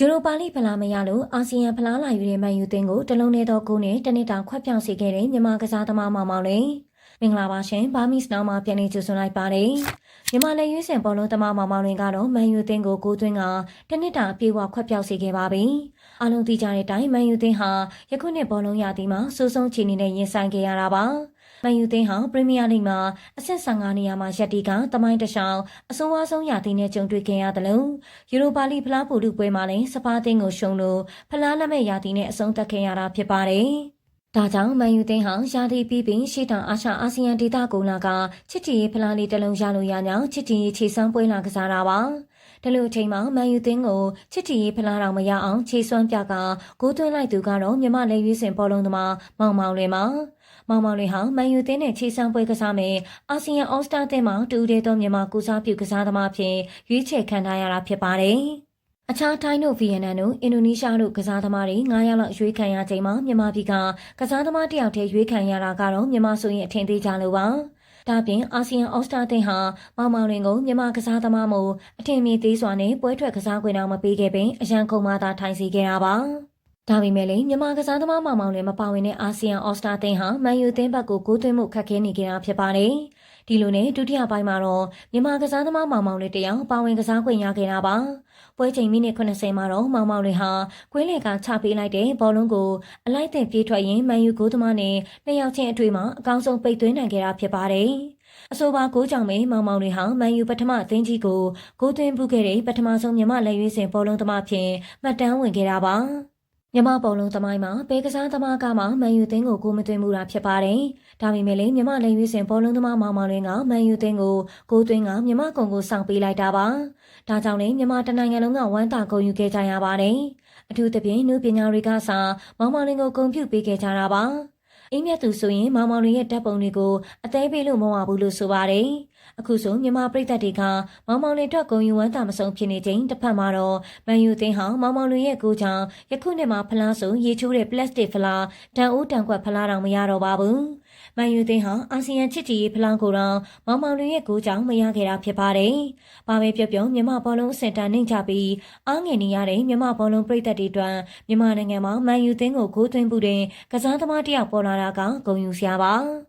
ယူရိုပါလိဖလားမရလို့အာဆီယံဖလားလာယူတဲ့မန်ယူသင်းကိုတလုံးနေသောဂိုးနဲ့တနစ်တာခွက်ပြောင်းစေခဲ့တဲ့မြန်မာကစားသမားမောင်မောင်လေးမင်္ဂလာပါရှင်ဘာမီစ်နောင်မှာပြန်လည်ကြိုဆိုလိုက်ပါတယ်မြန်မာလက်ရွေးစင်ဘောလုံးသမားမောင်မောင်လေးကတော့မန်ယူသင်းကိုဂိုးသွင်းကတနစ်တာအပြေဝခွက်ပြောင်းစေခဲ့ပါပြီအားလုံးသိကြတဲ့အတိုင်းမန်ယူသင်းဟာယခုနှစ်ဘောလုံးရာသီမှာစိုးဆုံးချီနေနဲ့ရင်ဆိုင်ခဲ့ရတာပါ မန်ယူသင်းဟာပရီးမီးယားလိဂ်မှာအဆင့်15နေရာမှာရပ်တီကတမိုင်းတရှောင်းအဆိုးအဝါဆုံးရာသီနဲ့ကြုံတွေ့ခဲ့ရတယ်လို့ယူရိုပါလိဖလားပို့လူပွဲမှာလည်းစပါးတင်းကိုရှုံလို့ဖလားလက်မဲ့ရာသီနဲ့အဆုံးသတ်ခဲ့ရတာဖြစ်ပါတယ်။ ဒါကြောင့်မန်ယူသင်းဟာရာသီပြီးပြီးရှေ့တောင်အာရှအာဆီယံဒေသကုလာကချစ်တီရေးဖလားလေးတစ်လုံးရလို့ရညောင်းချစ်တီရေးခြေစွမ်းပွဲလာကစားတာပါ။ဒီလိုအချိန်မှာမန်ယူသင်းကိုချစ်တီရေးဖလားတော်မရအောင်ခြေစွမ်းပြကဂိုးသွင်းလိုက်သူကတော့မြမလက်ရွေးစင်ပေါ်လုံးသမားမောင်မောင်လေးမှာမောင်မောင်လေးဟာမန်ယူသင်းနဲ့ခြေစွမ်းပွဲကစားမယ်အာဆီယံအော်စတာသင်းမှာတူတဲ့သောမြန်မာကုစားပြုကစားသမားဖြစ်ရွေးချယ်ခံထားရတာဖြစ်ပါတယ်။ အခြားထိုင်းတို့ဗီယက်နမ်တို့အင်ဒိုနီးရှားတို့ကစားသမားတွေ9ရောက်လောက်ရွေးခံရချိန်မှာမြန်မာပြည်ကကစားသမားတစ်ယောက်တည်းရွေးခံရတာကတော့မြန်မာဆိုရင်အထင်သေးကြလို့ပါ။ဒါပြင်အာဆီယံအော်စတာသင်းဟာမောင်မောင်လင်ကိုမြန်မာကစားသမားမို့အထင်မြင်သေးစွာနဲ့ပွဲထွက်ကစားခွင့်တော့မပေးခဲ့ပင်အရန်ခုံမသာထိုင်စီခဲ့တာပါ။ ဒါပေမဲ့လည်းမြန်မာကစားသမားမောင်မောင်လည်းမပါဝင်တဲ့အာဆီယံအော်စတာသင်းဟာမန်ယူသင်းဘက်ကိုဂိုးသွင်းမှုခက်ခဲနေကြတာဖြစ်ပါတယ်။ဒီလိုနဲ့ဒုတိယပိုင်းမှာတော့မြန်မာကစားသမားမောင်မောင်လေးတယောက်ပါဝင်ကစားခွင့်ရခဲ့တာပါ။ပွဲချိန်မိနစ်80မှာတော့မောင်မောင်လေးဟာကွင်းလေကချပေးလိုက်တဲ့ဘောလုံးကိုအလိုက်တင်ပြေးထွက်ရင်းမန်ယူဂိုးသမားနဲ့နှစ်ယောက်ချင်းအတွေ့မှာအကောင်းဆုံးပိတ်သွင်းနိုင်ခဲ့တာဖြစ်ပါတယ်။အဆိုပါကိုကြောင့်ပဲမောင်မောင်လေးဟာမန်ယူပထမအသင်းကြီးကိုဂိုးသွင်းပူးခဲ့တဲ့ပထမဆုံးမြန်မာလက်ရွေးစင်ဘောလုံးသမားဖြစ်မှတ်တမ်းဝင်ခဲ့တာပါ။ မြမပုံလုံးသမိုင်းမှာဘဲကစားသမားကမှမန်ယူသင်းကိုကိုမသွင်းမှုတာဖြစ်ပါတယ်။ဒါပေမဲ့လည်းမြမလက်ရွေးစင်ဘောလုံးသမားမောင်မောင်လင်းကမန်ယူသင်းကိုကိုသွင်းကမြမကုံကိုဆောင်ပေးလိုက်တာပါ။ဒါကြောင့်လည်းမြမတနိုင်ငံလုံးကဝမ်းသာဂုဏ်ယူခဲ့ကြရပါတယ်။အထူးသဖြင့်နုပညာတွေကစားမောင်မောင်လင်းကိုဂုဏ်ပြုပေးခဲ့ကြတာပါ။ အင်းမြတ်သူဆိုရင်မောင်မောင်လင်းရဲ့တပ်ပုံတွေကိုအသေးပေးလို့မဟုတ်ဘူးလို့ဆိုပါတယ်။အခုဆိုမြန်မာပြည်သက်တွေကမောင်မောင်လင်းအတွက်ဂုဏ်ယူဝမ်းသာမဆုံးဖြစ်နေချိန်တစ်ဖက်မှာတော့မန်ယူသင်းဟာမောင်မောင်လင်းရဲ့ကိုကြောင့်ယခုနှစ်မှာဖလားဆိုရေချိုးတဲ့ပလတ်စတစ်ဖလားတန်အိုးတန်ခွက်ဖလားတောင်မရတော့ပါဘူး။ မန်ယူသင်းဟာအာဆီယံချစ်ကြည်ရေးဖလားကိုတော့မောင်မောင်လင်းရဲ့ကိုကြောင့်မရခဲ့တာဖြစ်ပါတယ်။ဘာပဲပြောပြောမြန်မာဘောလုံးစင်တာနှိမ့်ချပြီးအားငယ်နေရတဲ့မြန်မာဘောလုံးပြည်သက်တွေအတွက်မြန်မာနိုင်ငံမှာမန်ယူသင်းကိုဂိုးသွင်းမှုတဲ့ကစားသမားတစ်ယောက်ပေါ်လာတာကဂုဏ်ယူစရာပါ။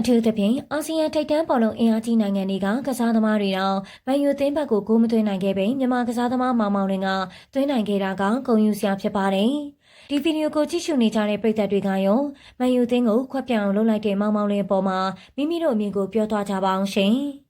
အထူးသဖြင့်အာဆီယံထိပ်တန်းဘောလုံးအင်အားကြီးနိုင်ငံတွေကကစားသမားတွေတော့မန်ယူသင်းဘက်ကိုဂိုးမသွင်းနိုင်ခဲ့ပေမြန်မာကစားသမားမောင်မောင်လင်းကသွင်းနိုင်ခဲ့တာကဂုဏ်ယူစရာဖြစ်ပါတယ်။ ဒီဗီဒီယိုကိုကြည့်ရှုနေကြတဲ့ပရိသတ်တွေကရောမန်ယူသင်းကိုခွက်ပြောင်လုပ်လိုက်တဲ့မောင်မောင်လင်းအပေါ်မှာမိမိတို့အမြင်ကိုပြောသွားကြပါအောင်ရှင်။